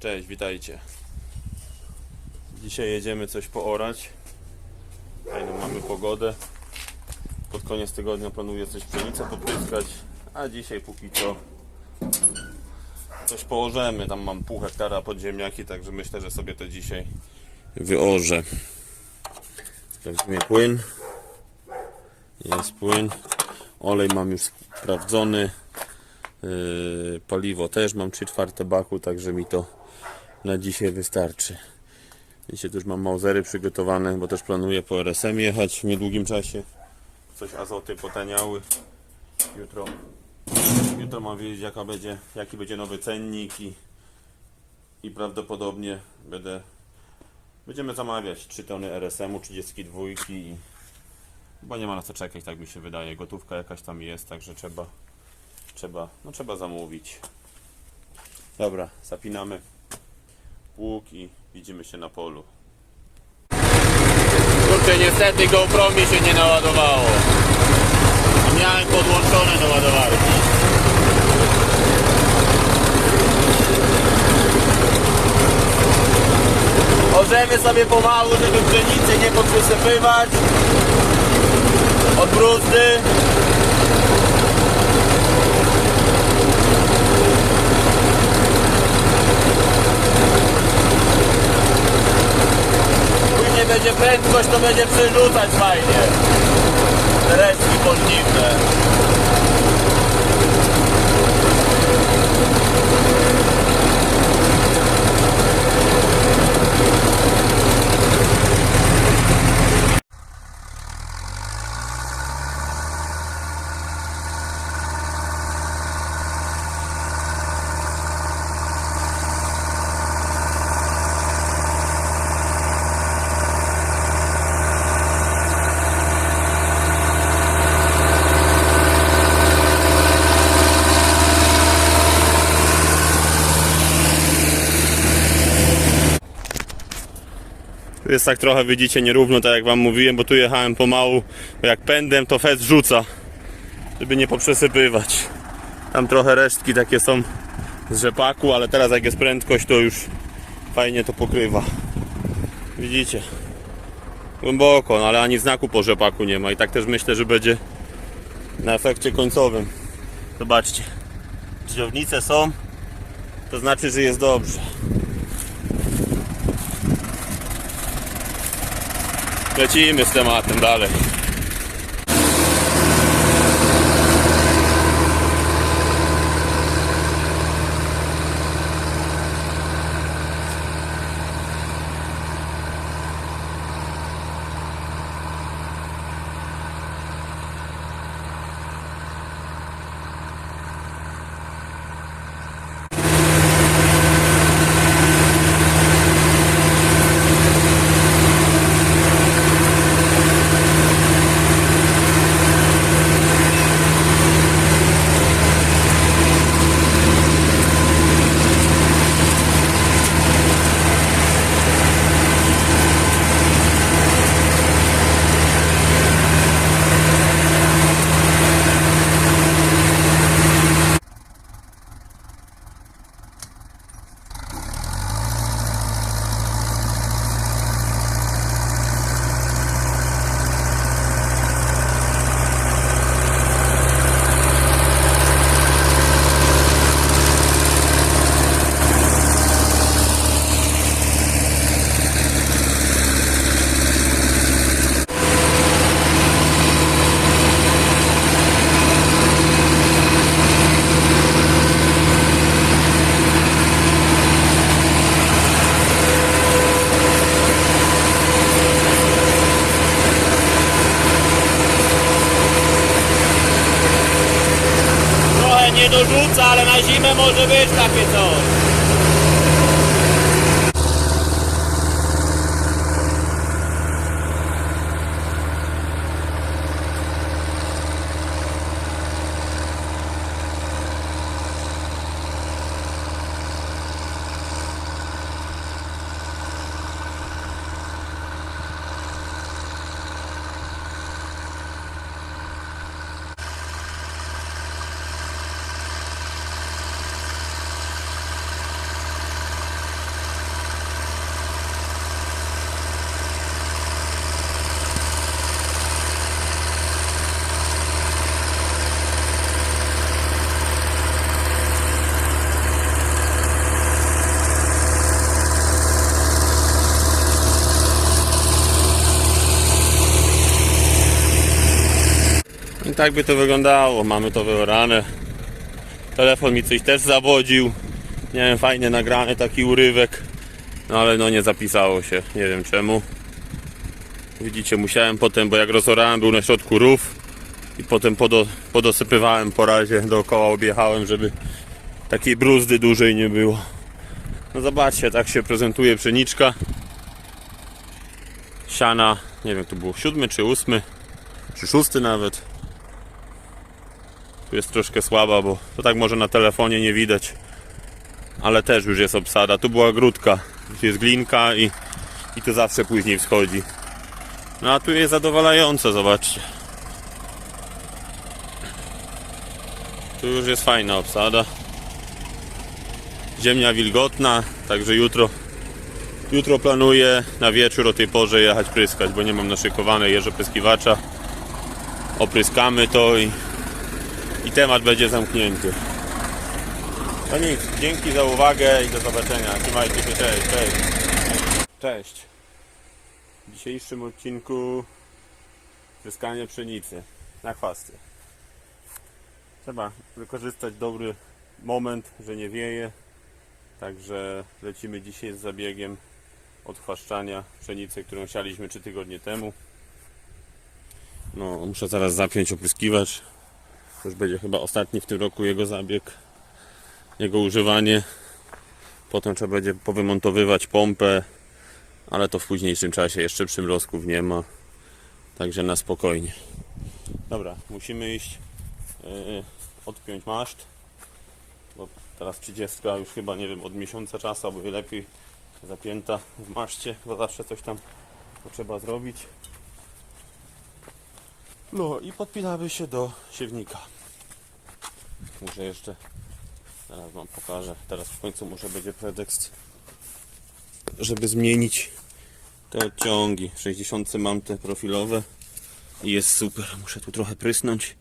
Cześć, witajcie. Dzisiaj jedziemy coś poorać. Fajną mamy pogodę. Pod koniec tygodnia planuję coś pszenicę popryskać, a dzisiaj póki co coś położymy. Tam mam pół hektara pod ziemniaki, także myślę, że sobie to dzisiaj wyorzę. Sprawdzimy płyn. Jest płyn. Olej mam już sprawdzony. Yy, paliwo też mam 3 czwarte baku, także mi to na dzisiaj wystarczy. Dzisiaj też mam mauzery przygotowane, bo też planuję po RSM jechać w niedługim czasie. Coś azoty potaniały. Jutro, jutro mam wiedzieć jaka będzie, jaki będzie nowy cennik i, i prawdopodobnie będę będziemy zamawiać 3 tony RSM-u 32 i chyba nie ma na co czekać, tak mi się wydaje. Gotówka jakaś tam jest, także trzeba trzeba, no trzeba zamówić. Dobra, zapinamy łuk i widzimy się na polu. Kurczę, niestety GoPro mi się nie naładowało. Miałem podłączone do ładowarki. Orzemy sobie pomału, żeby pszenicy nie podprzysypywać. Od bruzdy. Później będzie prędkość, to będzie przerzucać fajnie. Resztki pożniwne. Jest tak trochę, widzicie, nierówno, tak jak wam mówiłem, bo tu jechałem pomału, bo jak pędem to fest rzuca, żeby nie poprzesypywać. Tam trochę resztki takie są z rzepaku, ale teraz jak jest prędkość, to już fajnie to pokrywa. Widzicie? Głęboko, no ale ani znaku po rzepaku nie ma i tak też myślę, że będzie na efekcie końcowym. Zobaczcie, drzwiownice są, to znaczy, że jest dobrze. Lecimy z tematem dalej. Trochę nie dorzuca, ale na zimę może być takie coś. Tak by to wyglądało. Mamy to wyorane. Telefon mi coś też zawodził. Nie wiem, fajnie nagrany taki urywek. No ale no nie zapisało się. Nie wiem czemu. Widzicie, musiałem potem, bo jak rozorałem, był na środku rów i potem podo, podosypywałem po razie, dookoła objechałem, żeby takiej bruzdy dużej nie było. No zobaczcie, tak się prezentuje pszeniczka. Siana, nie wiem, tu było siódmy czy ósmy, czy szósty nawet. Tu jest troszkę słaba, bo to tak może na telefonie nie widać. Ale też już jest obsada. Tu była grudka, tu jest glinka i, i to zawsze później wschodzi. No a tu jest zadowalająco, zobaczcie. Tu już jest fajna obsada. Ziemia wilgotna, także jutro jutro planuję na wieczór o tej porze jechać pryskać, bo nie mam naszykowane jeżopryskiwacza. Opryskamy to i, i temat będzie zamknięty. No nic, dzięki za uwagę i do zobaczenia. Trzymajcie się, cześć, cześć. Cześć. W dzisiejszym odcinku pryskanie pszenicy na chwasty. Trzeba wykorzystać dobry moment, że nie wieje. Także lecimy dzisiaj z zabiegiem odchwaszczania pszenicy, którą sialiśmy 3 tygodnie temu. No, muszę zaraz zapiąć opryskiwacz. Już będzie chyba ostatni w tym roku jego zabieg, jego używanie. Potem trzeba będzie powymontowywać pompę, ale to w późniejszym czasie. Jeszcze przymrozków nie ma. Także na spokojnie. Dobra, musimy iść yy, odpiąć maszt. Bo teraz 30 już chyba nie wiem od miesiąca czasu, albo lepiej zapięta w maszcie, bo zawsze coś tam trzeba zrobić. No i podpinamy się do siewnika. Muszę jeszcze teraz wam pokażę. Teraz w końcu może będzie pretekst, żeby zmienić te odciągi. W 60 mam te profilowe i jest super. Muszę tu trochę prysnąć,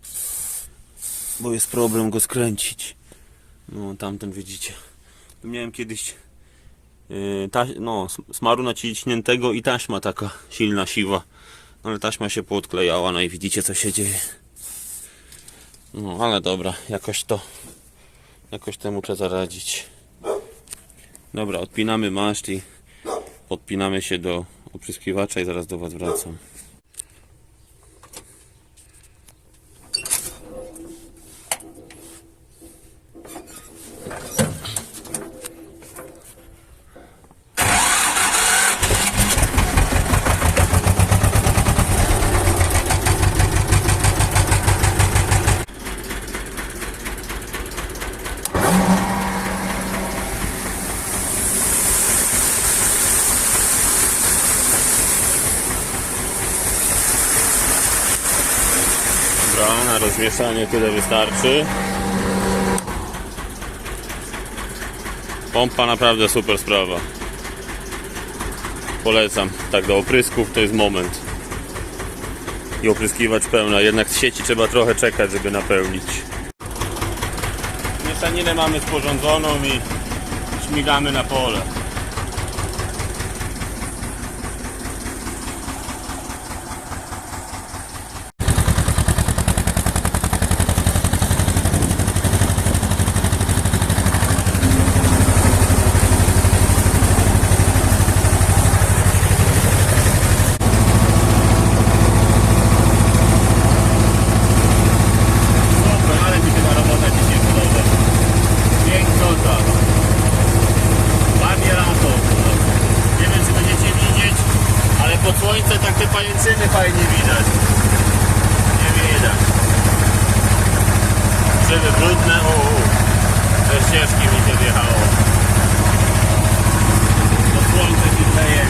bo jest problem go skręcić. No tamten widzicie. Tu miałem kiedyś yy, ta, no, smaru naciśniętego i taśma taka silna, siwa. No, ale taśma się poodklejała, no i widzicie co się dzieje. No ale dobra, jakoś to jakoś temu trzeba zaradzić. Dobra, odpinamy maszt i podpinamy się do opryskiwacza i zaraz do Was wracam. Rozmieszanie tyle wystarczy. Pompa naprawdę super sprawa. Polecam. Tak do oprysków to jest moment. I opryskiwacz pełna. Jednak z sieci trzeba trochę czekać, żeby napełnić. Mieszaninę mamy sporządzoną i śmigamy na pole. Super, ale mi się ta robota dzisiaj podoba. Pięknota. Ładnie lato. Nie wiem, czy będziecie widzieć, ale pod słońce tak te pajęczyny fajnie widać. Nie widać. Drzewy brudne, o, o. Ze ścieżki mi się wjechało. To słońce się grzeje.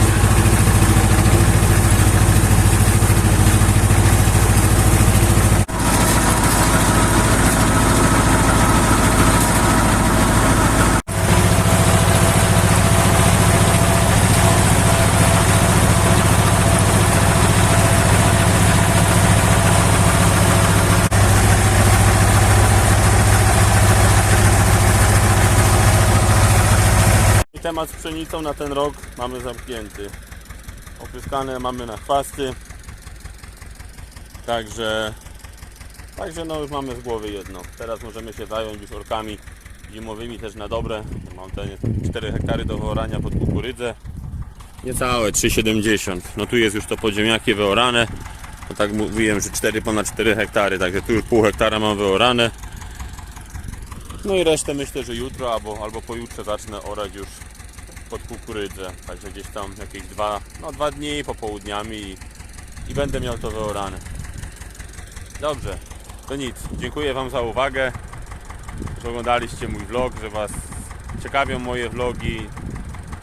I temat z pszenicą na ten rok mamy zamknięty. Opryskane mamy na chwasty. Także Także no już mamy z głowy jedno. Teraz możemy się zająć już orkami zimowymi też na dobre. Mam te 4 hektary do wyorania pod kukurydzę. Niecałe 3,70. No tu jest już to podziemiakie wyorane. No tak mówiłem, że 4 ponad 4 hektary, także tu już pół hektara mam wyorane. No i resztę myślę, że jutro albo, albo pojutrze zacznę orać już pod kukurydzę. Także gdzieś tam jakieś dwa, no dwa dni popołudniami i, i będę miał to wyorane. Dobrze, to nic. Dziękuję Wam za uwagę, że oglądaliście mój vlog, że Was ciekawią moje vlogi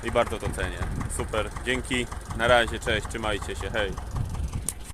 i bardzo to cenię. Super, dzięki. Na razie, cześć, trzymajcie się, hej.